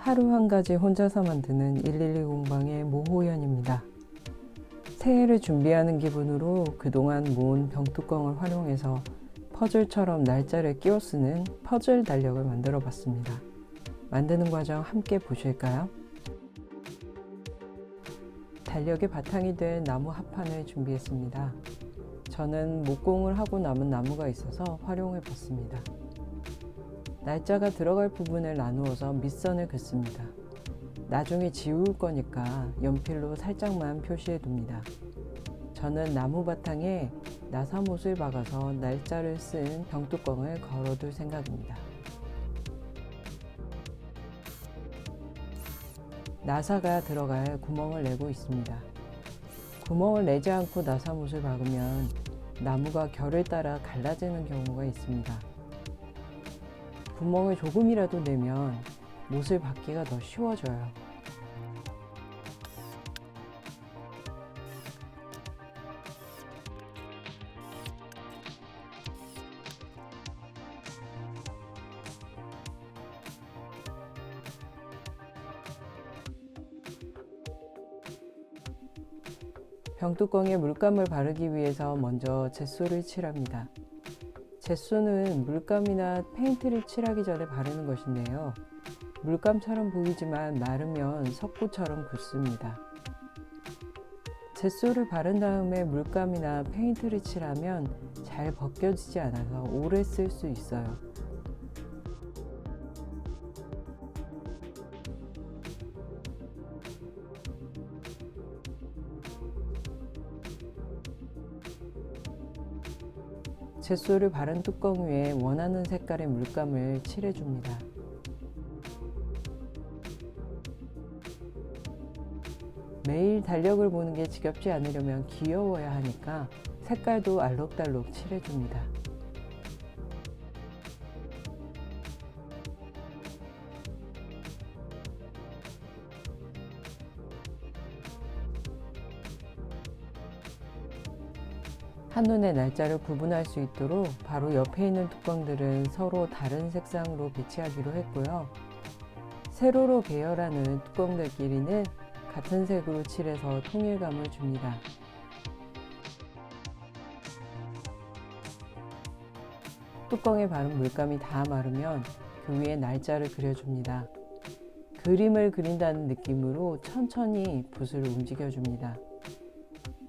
하루 한 가지 혼자서 만드는 112 공방의 모호연입니다. 새해를 준비하는 기분으로 그동안 모은 병뚜껑을 활용해서 퍼즐처럼 날짜를 끼워 쓰는 퍼즐 달력을 만들어 봤습니다. 만드는 과정 함께 보실까요? 달력의 바탕이 된 나무 합판을 준비했습니다. 저는 목공을 하고 남은 나무가 있어서 활용해 봤습니다. 날짜가 들어갈 부분을 나누어서 밑선을 긋습니다. 나중에 지울 거니까 연필로 살짝만 표시해 둡니다. 저는 나무 바탕에 나사못을 박아서 날짜를 쓴 병뚜껑을 걸어둘 생각입니다. 나사가 들어갈 구멍을 내고 있습니다. 구멍을 내지 않고 나사못을 박으면 나무가 결을 따라 갈라지는 경우가 있습니다. 구멍을 조금이라도 내면 못을 박기가 더 쉬워져요. 병뚜껑에 물감을 바르기 위해서 먼저 젯소를 칠합니다. 젯소는 물감이나 페인트를 칠하기 전에 바르는 것인데요. 물감처럼 보이지만 마르면 석고처럼 굳습니다. 젯소를 바른 다음에 물감이나 페인트를 칠하면 잘 벗겨지지 않아서 오래 쓸 수 있어요. 젯소를 바른 뚜껑 위에 원하는 색깔의 물감을 칠해줍니다. 매일 달력을 보는 게 지겹지 않으려면 귀여워야 하니까 색깔도 알록달록 칠해줍니다. 한눈에 날짜를 구분할 수 있도록 바로 옆에 있는 뚜껑들은 서로 다른 색상으로 배치하기로 했고요. 세로로 배열하는 뚜껑들끼리는 같은 색으로 칠해서 통일감을 줍니다. 뚜껑에 바른 물감이 다 마르면 그 위에 날짜를 그려줍니다. 그림을 그린다는 느낌으로 천천히 붓을 움직여줍니다.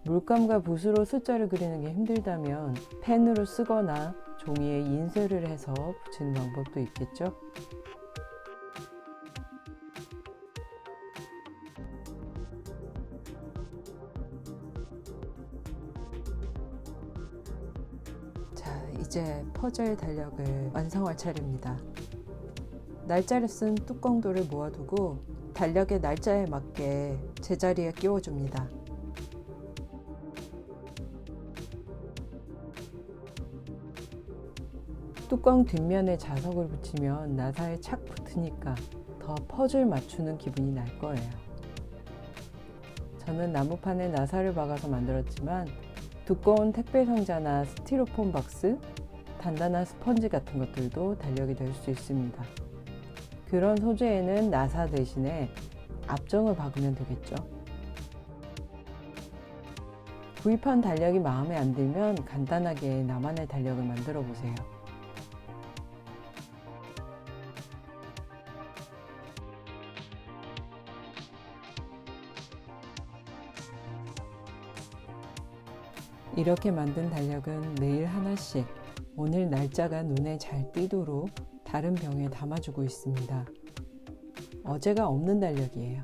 물감과 붓으로 숫자를 그리는 게 힘들다면 펜으로 쓰거나 종이에 인쇄를 해서 붙이는 방법도 있겠죠? 자, 이제 퍼즐 달력을 완성할 차례입니다. 날짜를 쓴 뚜껑돌을 모아두고 달력의 날짜에 맞게 제자리에 끼워줍니다. 뚜껑 뒷면에 자석을 붙이면 나사에 착 붙으니까 더 퍼즐 맞추는 기분이 날 거예요. 저는 나무판에 나사를 박아서 만들었지만 두꺼운 택배 상자나 스티로폼 박스, 단단한 스펀지 같은 것들도 달력이 될 수 있습니다. 그런 소재에는 나사 대신에 압정을 박으면 되겠죠. 구입한 달력이 마음에 안 들면 간단하게 나만의 달력을 만들어 보세요. 이렇게 만든 달력은 매일 하나씩 오늘 날짜가 눈에 잘 띄도록 다른 병에 담아주고 있습니다. 어제가 없는 달력이에요.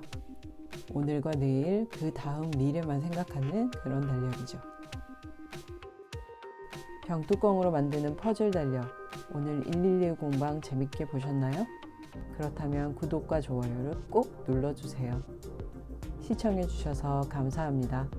오늘과 내일, 그 다음 미래만 생각하는 그런 달력이죠. 병뚜껑으로 만드는 퍼즐 달력. 오늘 112 공방 재밌게 보셨나요? 그렇다면 구독과 좋아요를 꼭 눌러주세요. 시청해주셔서 감사합니다.